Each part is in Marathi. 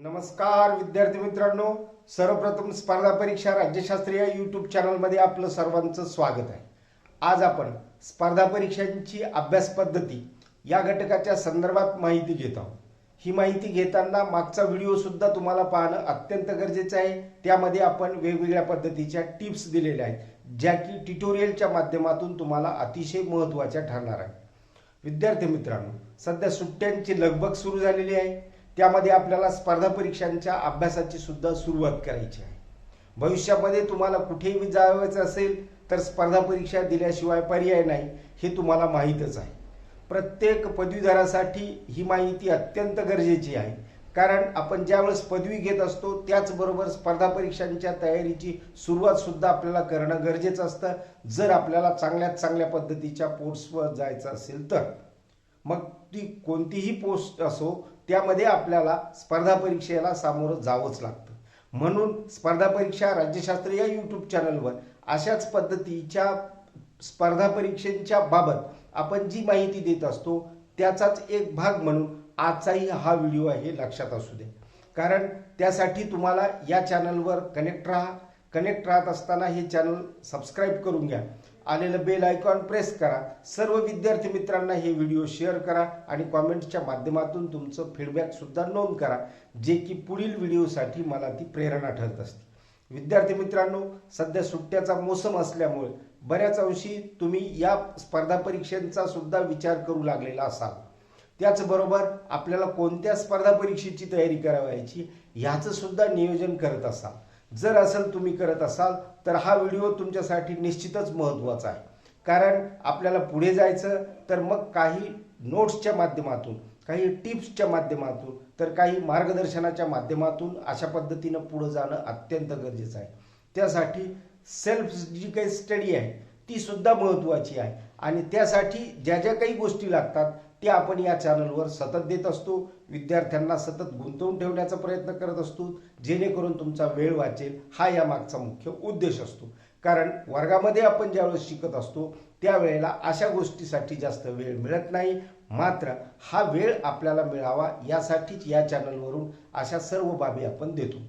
नमस्कार विद्यार्थी मित्रांनो. सर्वप्रथम स्पर्धा परीक्षा राज्यशास्त्रीय यूट्यूब चॅनलमध्ये आपलं सर्वांचं स्वागत आहे. आज आपण स्पर्धा परीक्षांची अभ्यास पद्धती या घटकाच्या संदर्भात माहिती घेत आहोत. ही माहिती घेताना मागचा व्हिडिओ सुद्धा तुम्हाला पाहणं अत्यंत गरजेचं आहे. त्यामध्ये आपण वेगवेगळ्या पद्धतीच्या टिप्स दिलेल्या आहेत ज्या की ट्युटोरियलच्या माध्यमातून तुम्हाला अतिशय महत्त्वाच्या ठरणार आहे विद्यार्थी मित्रांनो सध्या सुट्ट्यांची लगबग सुरू झालेली आहे. त्यामध्ये आपल्याला स्पर्धा परीक्षांच्या अभ्यासाची सुद्धा सुरुवात करायची आहे. भविष्यामध्ये तुम्हाला कुठेही जावायचं असेल तर स्पर्धा परीक्षा दिल्याशिवाय पर्याय नाही हे तुम्हाला माहीतच आहे. प्रत्येक पदवीधरासाठी ही माहिती अत्यंत गरजेची आहे. कारण आपण ज्यावेळेस पदवी घेत असतो त्याचबरोबर स्पर्धा परीक्षांच्या तयारीची सुरुवात सुद्धा आपल्याला करणं गरजेचं असतं. जर आपल्याला चांगल्यात चांगल्या पद्धतीच्या पोस्टवर जायचं असेल तर. मग ती कोणतीही पोस्ट असो त्यामध्ये आपल्याला स्पर्धा परीक्षेला सामोरं जावंच लागतं. म्हणून स्पर्धा परीक्षा राज्यशास्त्र या यूट्यूब चॅनलवर अशाच पद्धतीच्या स्पर्धा परीक्षेच्या बाबत आपण जी माहिती देत असतो त्याचाच एक भाग म्हणून आजचाही हा व्हिडिओ आहे लक्षात असू दे. कारण त्यासाठी तुम्हाला या चॅनलवर कनेक्ट राहा. कनेक्ट राहत असताना हे चॅनल सबस्क्राईब करून घ्या. आलेलं बेल आयकॉन प्रेस करा. सर्व विद्यार्थी मित्रांना हे व्हिडिओ शेअर करा आणि कॉमेंट्सच्या माध्यमातून तुमचं फीडबॅकसुद्धा नोंद करा जे की पुढील व्हिडिओसाठी मला ती प्रेरणा ठरत असते. विद्यार्थी मित्रांनो सध्या सुट्ट्याचा मोसम असल्यामुळे बऱ्याच अंशी तुम्ही या स्पर्धा परीक्षांचा सुद्धा विचार करू लागलेला असाल. त्याचबरोबर आपल्याला कोणत्या स्पर्धा परीक्षेची तयारी करावयाची ह्याचं सुद्धा नियोजन करत असाल. जर असेल तुम्ही करत असाल तर हा व्हिडिओ तुमच्यासाठी निश्चितच महत्त्वाचा आहे. कारण आपल्याला पुढे जायचं तर मग काही नोट्सच्या माध्यमातून काही टिप्सच्या माध्यमातून तर काही मार्गदर्शनाच्या माध्यमातून अशा पद्धतीनं पुढं जाणं अत्यंत गरजेचं आहे. त्यासाठी सेल्फ जी काही स्टडी आहे ती सुद्धा महत्त्वाची आहे. आणि त्यासाठी ज्या ज्या काही गोष्टी लागतात त्या आपण या चॅनलवर सतत देत असतो. विद्यार्थ्यांना सतत गुंतवून ठेवण्याचा प्रयत्न करत असतो जेणेकरून तुमचा वेळ वाचेल. हा या मागचा मुख्य उद्देश असतो. कारण वर्गामध्ये आपण ज्यावेळेस शिकत असतो त्यावेळेला अशा गोष्टीसाठी जास्त वेळ मिळत नाही. मात्र हा वेळ आपल्याला मिळावा यासाठीच या चॅनलवरून अशा सर्व बाबी आपण देतो.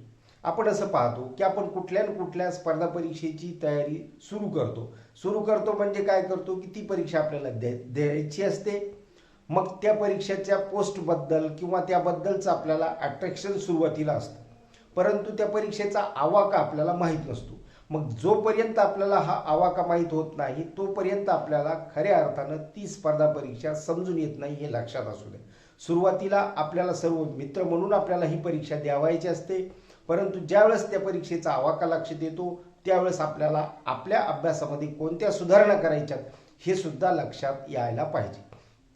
आपण असं पाहतो की आपण कुठल्या न कुठल्या स्पर्धा परीक्षेची तयारी सुरू करतो. सुरू करतो म्हणजे काय करतो की ती परीक्षा आपल्याला द्या द्यायची असते. मग त्या परीक्षेच्या पोस्टबद्दल किंवा त्याबद्दलचं आपल्याला अट्रॅक्शन सुरुवातीला असतं. परंतु त्या परीक्षेचा आवाका आपल्याला माहीत नसतो. मग जोपर्यंत आपल्याला हा आवाका माहीत होत नाही तोपर्यंत आपल्याला खऱ्या अर्थानं ती स्पर्धा परीक्षा समजून येत नाही हे लक्षात असू दे. सुरुवातीला आपल्याला सर्व मित्र म्हणून आपल्याला ही परीक्षा द्यावायची असते. परंतु ज्यावेळेस त्या परीक्षेचा आवाका लक्षात येतो त्यावेळेस आपल्याला आपल्या अभ्यासामध्ये कोणत्या सुधारणा करायच्यात हे सुद्धा लक्षात यायला पाहिजे.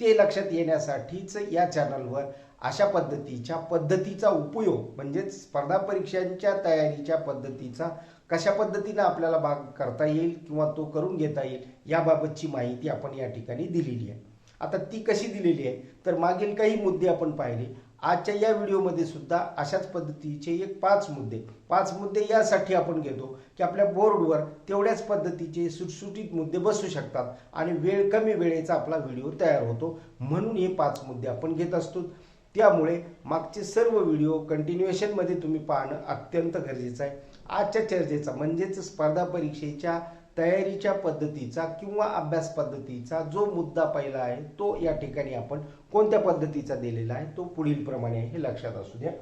ते लक्षात येण्यासाठीच या चॅनलवर अशा पद्धतीच्या पद्धतीचा उपयोग म्हणजेच स्पर्धा परीक्षांच्या तयारीच्या पद्धतीचा कशा पद्धतीनं आपल्याला भाग करता येईल किंवा तो करून घेता येईल याबाबतची माहिती आपण या ठिकाणी दिलेली आहे. आता ती कशी दिलेली आहे? तर मागील काही मुद्दे आपण पाहिले. आजच्या या व्हिडिओमध्ये सुद्धा अशाच पद्धतीचे एक पाच मुद्दे. पाच मुद्दे यासाठी आपण घेतो की आपल्या बोर्डवर तेवढ्याच पद्धतीचे सुटसुटीत मुद्दे बसू शकतात आणि वेळ कमी वेळेचा आपला व्हिडिओ तयार होतो. म्हणून हे पाच मुद्दे आपण घेत असतो. त्यामुळे मागचे सर्व व्हिडिओ कंटिन्युएशनमध्ये तुम्ही पाहणं अत्यंत गरजेचं आहे. आजच्या चर्चेचा म्हणजेच स्पर्धा परीक्षेच्या तयारीच्या पद्धतीचा किंवा अभ्यास पद्धतीचा जो मुद्दा पहिला आहे तो या ठिकाणी आपण कोणत्या पद्धतीचा दिलेला आहे तो पुढील प्रमाणे आहे हे लक्षात असू द्या.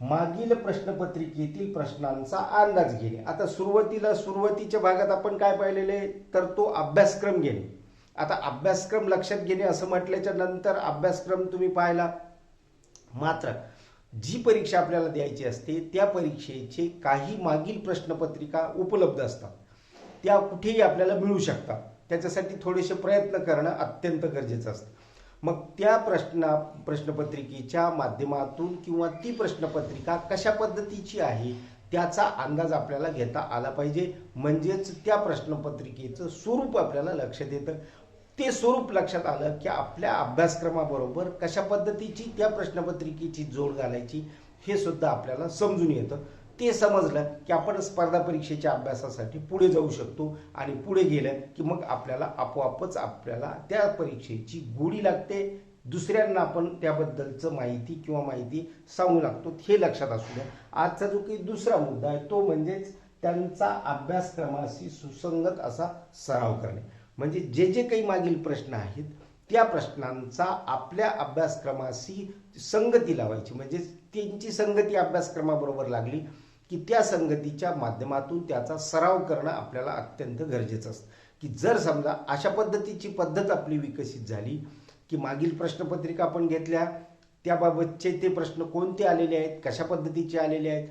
मागील प्रश्नपत्रिकेतील प्रश्नांचा अंदाज घेणे. आता सुरुवातीला सुरुवातीच्या भागात आपण काय पाहिलेले? तर तो अभ्यासक्रम घेणे. आता अभ्यासक्रम लक्षात घेणे असं म्हटल्याच्या नंतर अभ्यासक्रम तुम्ही पाहिला? मात्र जी परीक्षा आपल्याला द्यायची असते त्या परीक्षेचे काही मागील प्रश्नपत्रिका उपलब्ध असतात. त्या कुठेही आपल्याला मिळू शकतात. त्याच्यासाठी थोडेसे प्रयत्न करणं अत्यंत गरजेचं असतं. मग त्या प्रश्न प्रश्नपत्रिकेच्या माध्यमातून किंवा ती प्रश्नपत्रिका कशा पद्धतीची आहे त्याचा अंदाज आपल्याला घेता आला पाहिजे. म्हणजेच त्या प्रश्नपत्रिकेचं स्वरूप आपल्याला लक्षात येतं ते स्वरूप लक्षात आलं की आपल्या अभ्यासक्रमाबरोबर कशा पद्धतीची त्या प्रश्नपत्रिकेची जोड घालायची हे सुद्धा आपल्याला समजून येतं. ते समजलं की आपण स्पर्धा परीक्षेच्या अभ्यासासाठी पुढे जाऊ शकतो आणि पुढे गेलं की मग आपल्याला आपोआपच आपल्याला त्या परीक्षेची गोडी लागते. दुसऱ्यांना आपण त्याबद्दलचं माहिती किंवा माहिती सांगू लागतो हे लक्षात असू द्या. आजचा जो काही दुसरा मुद्दा आहे तो म्हणजेच त्यांचा अभ्यासक्रमाशी सुसंगत असा सराव करणे. म्हणजे जे जे काही मागील प्रश्न आहेत त्या प्रश्नांचा आपल्या अभ्यासक्रमाशी संगती लावायची. म्हणजे त्यांची संगती अभ्यासक्रमाबरोबर लागली की त्या संगतीच्या माध्यमातून त्याचा सराव करणं आपल्याला अत्यंत गरजेचं असतं. की जर समजा अशा पद्धतीची पद्धत आपली विकसित झाली की मागील प्रश्नपत्रिका आपण घेतल्या त्याबाबतचे ते प्रश्न कोणते आलेले आहेत कशा पद्धतीचे आलेले आहेत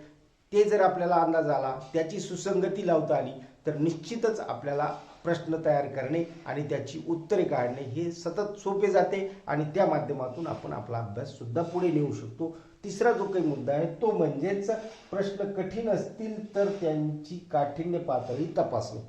ते जर आपल्याला अंदाज आला त्याची सुसंगती लावता आली तर निश्चितच आपल्याला प्रश्न तयार करणे आणि त्याची उत्तरे काढणे हे सतत सोपे जाते आणि त्या माध्यमातून आपण आपला अभ्यास सुद्धा पुढे नेऊ शकतो. तिसरा जो काही मुद्दा आहे तो म्हणजेच प्रश्न कठीण असतील तर त्यांची काठिण्य पातळी तपासणे.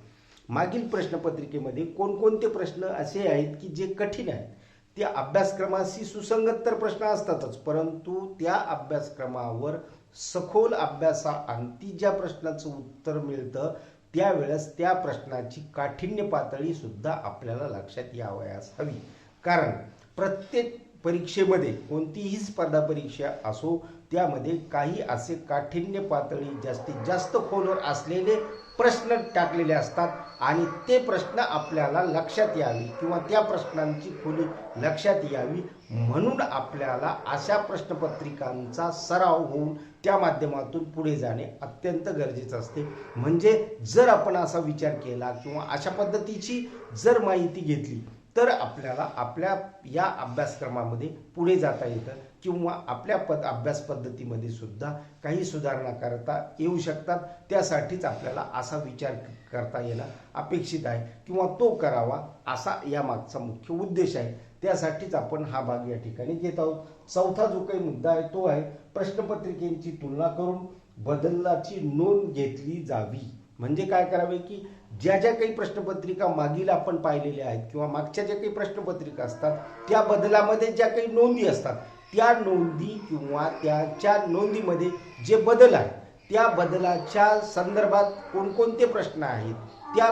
मागील प्रश्नपत्रिकेमध्ये कोणकोणते प्रश्न असे आहेत की जे कठीण आहेत? ते अभ्यासक्रमाशी सुसंगत तर प्रश्न असतातच परंतु त्या अभ्यासक्रमावर सखोल अभ्यासाअंती ज्या प्रश्नाचं उत्तर मिळतं त्यावेळेस त्या प्रश्नाची काठिण्य पातळी सुद्धा आपल्याला लक्षात यावयास हवी. कारण प्रत्येक परीक्षेमध्ये कोणतीही स्पर्धा परीक्षा असो त्यामध्ये काही असे काठिण्य पातळी जास्तीत जास्त खोलवर असलेले प्रश्न टाकलेले असतात आणि ते प्रश्न आपल्याला लक्षात यावे किंवा त्या प्रश्नांची खोली लक्षात यावी म्हणून आपल्याला अशा प्रश्नपत्रिकांचा सराव होऊन त्या माध्यमातून पुढे जाणे अत्यंत गरजेचं असते. म्हणजे जर आपण असा विचार केला किंवा अशा पद्धतीची जर माहिती घेतली तर आपल्याला आपल्या या अभ्यासक्रमामध्ये पुढे जाता येतं किंवा आपल्या पद अभ्यास पद्धतीमध्ये सुद्धा काही सुधारणा करता येऊ शकतात. त्यासाठीच आपल्याला असा विचार करता येणं अपेक्षित आहे किंवा तो करावा असा या मागचा मुख्य उद्देश आहे. त्यासाठीच आपण हा भाग या ठिकाणी घेत आहोत. चौथा जो काही मुद्दा आहे तो आहे प्रश्नपत्रिकेची तुलना करून बदलाची नोंद घेतली जावी. म्हणजे काय करावे की ज्या ज्या काही प्रश्नपत्रिका मागील आपण पाहिलेल्या आहेत किंवा मागच्या ज्या काही प्रश्नपत्रिका असतात त्या बदलामध्ये ज्या काही नोंदी असतात त्या नोंदी किंवा त्याच्या नोंदीमध्ये जे बदल आहेत त्या बदलाच्या संदर्भात कोणकोणते प्रश्न आहेत त्या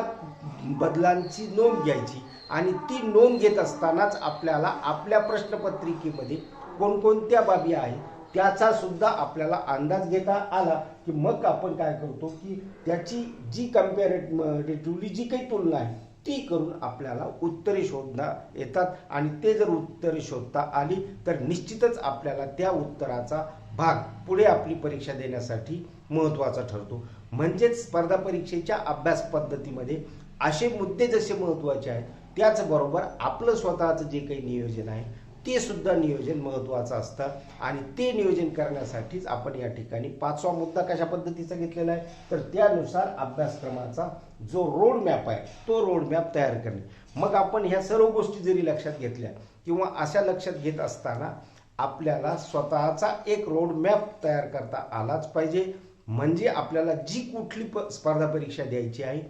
बदलांची नोंद घ्यायची आणि ती नोंद घेत असतानाच आपल्याला आपल्या प्रश्नपत्रिकेमध्ये कोणकोणत्या बाबी आहेत त्याचा सुद्धा आपल्याला अंदाज घेता आला की मग आपण काय करतो की त्याची जी कम्पॅरेटिव्हली जी काही तुलना आहे ती करून आपल्याला उत्तरे शोधता येतात. आणि ते जर उत्तरे शोधता आली तर निश्चितच आपल्याला त्या उत्तराचा भाग पुढे आपली परीक्षा देण्यासाठी महत्त्वाचा ठरतो. म्हणजेच स्पर्धा परीक्षेच्या अभ्यास पद्धतीमध्ये असे मुद्दे जसे महत्त्वाचे आहेत त्याचबरोबर आपलं स्वतःचं जे काही नियोजन आहे ते सुद्धा नियोजन महत्त्वाचं असतं. आणि ते नियोजन करण्यासाठीच आपण या ठिकाणी पाचवा मुद्दा कशा पद्धतीचा घेतलेला आहे? तर त्यानुसार अभ्यासक्रमाचा जो रोड मॅप आहे तो रोड मॅप तयार करणे. मग आपण ह्या सर्व गोष्टी जरी लक्षात घेतल्या किंवा अशा लक्षात घेत असताना आपल्याला स्वतःचा एक रोड मॅप तयार करता आलाच पाहिजे. म्हणजे आपल्याला जी कुठली प स्पर्धा परीक्षा द्यायची आहे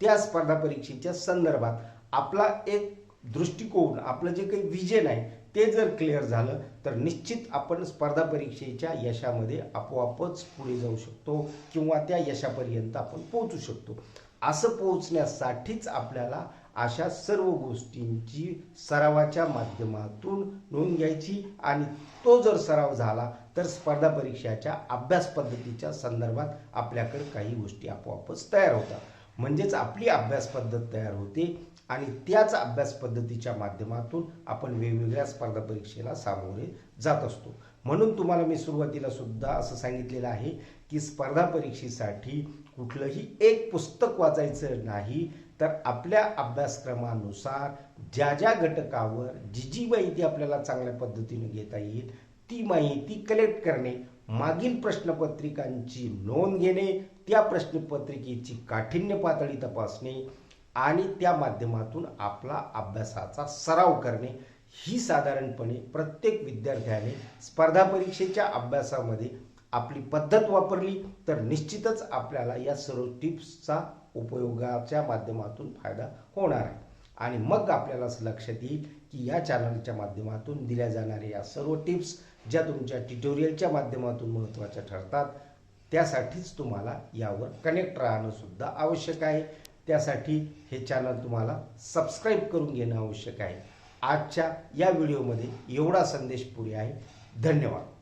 त्या स्पर्धा परीक्षेच्या संदर्भात आपला एक दृष्टिकोन आपलं जे काही विजन आहे ते जर क्लिअर झालं तर निश्चित आपण स्पर्धा परीक्षेच्या यशामध्ये आपोआपच पुढे जाऊ शकतो किंवा त्या यशापर्यंत आपण पोहोचू शकतो. असं पोहोचण्यासाठीच आपल्याला अशा सर्व गोष्टींची सरावाच्या माध्यमातून नोंद घ्यायची आणि तो जर सराव झाला तर स्पर्धा परीक्षाच्या अभ्यास पद्धतीच्या संदर्भात आपल्याकडे काही गोष्टी आपोआपच तयार होतात. म्हणजेच आपली अभ्यास पद्धत तयार होते आणि त्याच अभ्यास पद्धतीच्या माध्यमातून आपण वेगवेगळ्या स्पर्धा परीक्षेला सामोरे जात असतो. म्हणून तुम्हाला मी सुरुवातीला सुद्धा असं सांगितलेलं आहे की स्पर्धा परीक्षेसाठी कुठलंही एक पुस्तक वाचायचं नाही तर आपल्या अभ्यासक्रमानुसार ज्या ज्या घटकावर जी जी माहिती आपल्याला चांगल्या पद्धतीने घेता येईल ती माहिती कलेक्ट करणे मागील प्रश्नपत्रिकांची नोंद घेणे त्या प्रश्नपत्रिकेची काठिण्य पातळी तपासणे आणि त्या माध्यमातून आपला अभ्यासाचा सराव करणे ही साधारणपणे प्रत्येक विद्यार्थ्याने स्पर्धा परीक्षेच्या अभ्यासामध्ये आपली पद्धत वापरली तर निश्चितच आपल्याला या सर्व टिप्सचा उपयोगाच्या माध्यमातून फायदा होणार आहे. आणि मग आपल्याला असं लक्षात येईल की या चॅनलच्या माध्यमातून दिल्या जाणाऱ्या या सर्व टिप्स ज्या तुमच्या ट्युटोरियलच्या माध्यमातून महत्त्वाच्या ठरतात त्यासाठीच तुम्हाला यावर कनेक्ट राहणं सुद्धा आवश्यक आहे. त्यासाठी हे चॅनल तुम्हाला सबस्क्राईब करून घेणं आवश्यक आहे. आजच्या या व्हिडिओमध्ये एवढा संदेश पुढे आहे. धन्यवाद.